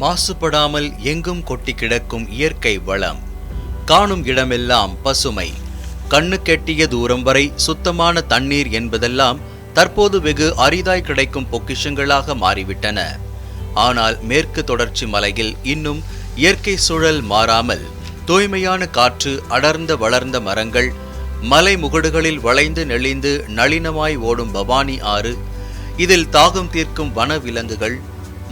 மாசுபடாமல் எங்கும் கொட்டி கிடக்கும் இயற்கை வளம். காணும் இடமெல்லாம் பசுமை. கண்ணு கெட்டிய தூரம் வரை சுத்தமான தண்ணீர் என்பதெல்லாம் தற்போது வெகு அரிதாய் கிடைக்கும் பொக்கிஷங்களாக மாறிவிட்டன. ஆனால் மேற்கு தொடர்ச்சி மலையில் இன்னும் இயற்கை சூழல் மாறாமல் தூய்மையான காற்று அடர்ந்த வளர்ந்த மரங்கள் மலை முகடுகளில் வளைந்து நெளிந்து நளினமாய் ஓடும் பவானி ஆறு இதில் தாகம் தீர்க்கும் வனவிலங்குகள்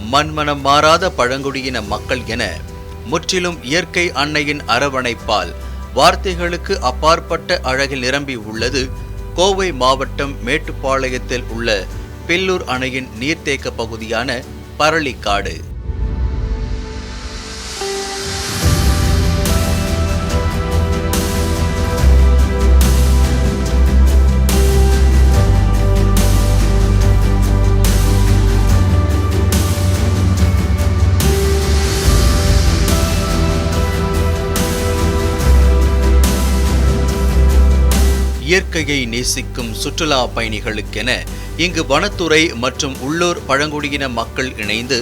மண்மனம் மாறாத பழங்குடியின மக்கள் என முற்றிலும் இயற்கை அன்னையின் அரவணைப்பால் வார்த்தைகளுக்கு அப்பாற்பட்ட அழகில் நிரம்பி உள்ளது கோவை மாவட்டம் மேட்டுப்பாளையத்தில் உள்ள பில்லூர் அணையின் நீர்த்தேக்க பகுதியான பரளிக்காடு. இயற்கையை நேசிக்கும் சுற்றுலா பயணிகளுக்கென இங்கு வனத்துறை மற்றும் உள்ளூர் பழங்குடியின மக்கள் இணைந்து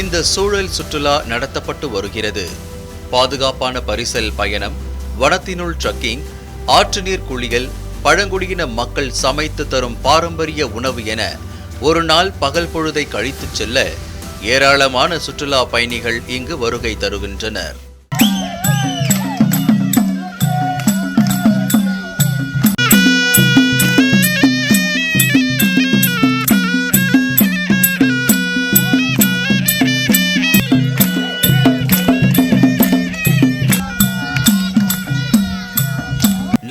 இந்த சூழல் சுற்றுலா நடத்தப்பட்டு வருகிறது. பாதுகாப்பான பரிசல் பயணம் வனத்தினுள் ட்ரக்கிங் ஆற்று நீர் குளியல் பழங்குடியின மக்கள் சமைத்து தரும் பாரம்பரிய உணவு என ஒரு நாள் பகல் பொழுதை கழித்துச் செல்ல ஏராளமான சுற்றுலா பயணிகள் இங்கு வருகை தருகின்றனர்.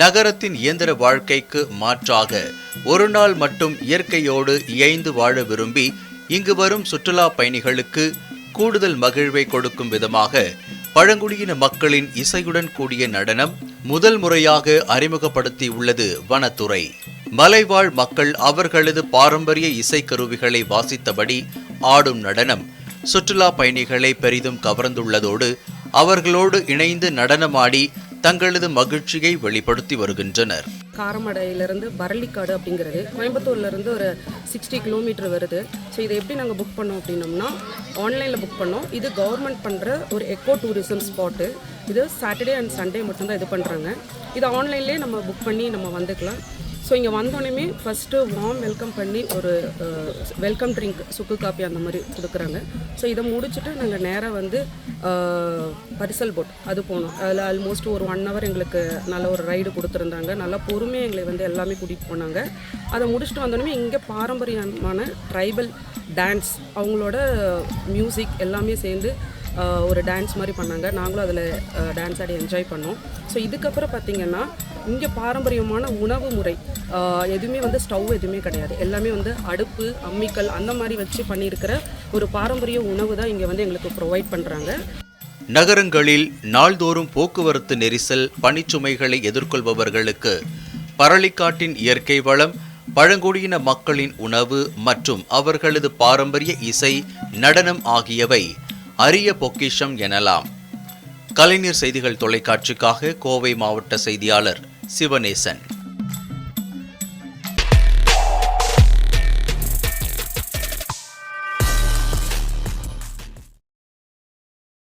நகரத்தின் இயந்திர வாழ்க்கைக்கு மாற்றாக ஒரு நாள் மட்டும் இயற்கையோடு இயைந்து வாழ விரும்பி இங்கு வரும் சுற்றுலா பயணிகளுக்கு கூடுதல் மகிழ்வை கொடுக்கும் விதமாக பழங்குடியின மக்களின் இசையுடன் கூடிய நடனம் முதல் முறையாக அறிமுகப்படுத்தி உள்ளது வனத்துறை. மலைவாழ் மக்கள் அவர்களது பாரம்பரிய இசைக்கருவிகளை வாசித்தபடி ஆடும் நடனம். சுற்றுலா பயணிகளை பெரிதும் கவர்ந்துள்ளதோடு அவர்களோடு இணைந்து நடனமாடி தங்களது மகிழ்ச்சியை வெளிப்படுத்தி வருகின்றனர். காரமடையிலேருந்து பரளிக்காடு அப்படிங்கிறது கோயம்புத்தூர்லேருந்து ஒரு சிக்ஸ்டி கிலோமீட்டர் வருது. ஸோ இதை எப்படி நாங்கள் புக் பண்ணோம் அப்படின்னோம்னா ஆன்லைனில் புக் பண்ணோம். இது கவர்மெண்ட் பண்ணுற ஒரு எக்கோ டூரிசம் ஸ்பாட்டு இது சாட்டர்டே அண்ட் சண்டே மட்டும்தான் இது பண்ணுறாங்க இது ஆன்லைன்லேயே நம்ம புக் பண்ணி நம்ம வந்துக்கலாம். ஸோ இங்கே வந்தோடனே ஃபஸ்ட்டு வார்ம் வெல்கம் பண்ணி ஒரு வெல்கம் ட்ரிங்க் சுக்கு காப்பி அந்த மாதிரி கொடுக்குறாங்க. ஸோ இதை முடிச்சுட்டு நாங்கள் நேராக வந்து பரிசல் போட் அது போனோம் அதில் ஆல்மோஸ்ட் ஒரு ஒன் ஹவர் எங்களுக்கு நல்ல ஒரு ரைடு கொடுத்துருந்தாங்க. நல்லா பொறுமையாக எங்களை வந்து எல்லாமே கூட்டிகிட்டு போனாங்க. அதை முடிச்சுட்டு வந்தோடனே இங்கே பாரம்பரியமான ட்ரைபல் டான்ஸ் அவங்களோட மியூசிக் எல்லாமே சேர்ந்து ஒரு டான்ஸ் மாதிரி பண்ணாங்க. நாங்களும் அதில் டான்ஸ் ஆடி என்ஜாய் பண்ணோம். ஸோ இதுக்கப்புறம் பார்த்திங்கன்னா இங்கே பாரம்பரியமான உணவு முறை எதுவுமே வந்து ஸ்டவ் எதுவுமே கிடையாது. எல்லாமே வந்து அடுப்பு அம்மிக்கல் அந்த மாதிரி வச்சு பண்ணியிருக்கிற ஒரு பாரம்பரிய உணவு தான் இங்கே வந்து எங்களுக்கு ப்ரொவைட் பண்ணுறாங்க நகரங்களில் நாள்தோறும் போக்குவரத்து நெரிசல் பணிச்சுமைகளை எதிர்கொள்பவர்களுக்கு பரளிக்காட்டின் இயற்கை வளம் பழங்குடியின மக்களின் உணவு மற்றும் அவர்களது பாரம்பரிய இசை நடனம் ஆகியவை அரிய பொக்கிஷம் எனலாம். கலைஞர் செய்திகள் தொலைக்காட்சிக்காக கோவை மாவட்ட செய்தியாளர் சிவநேசன்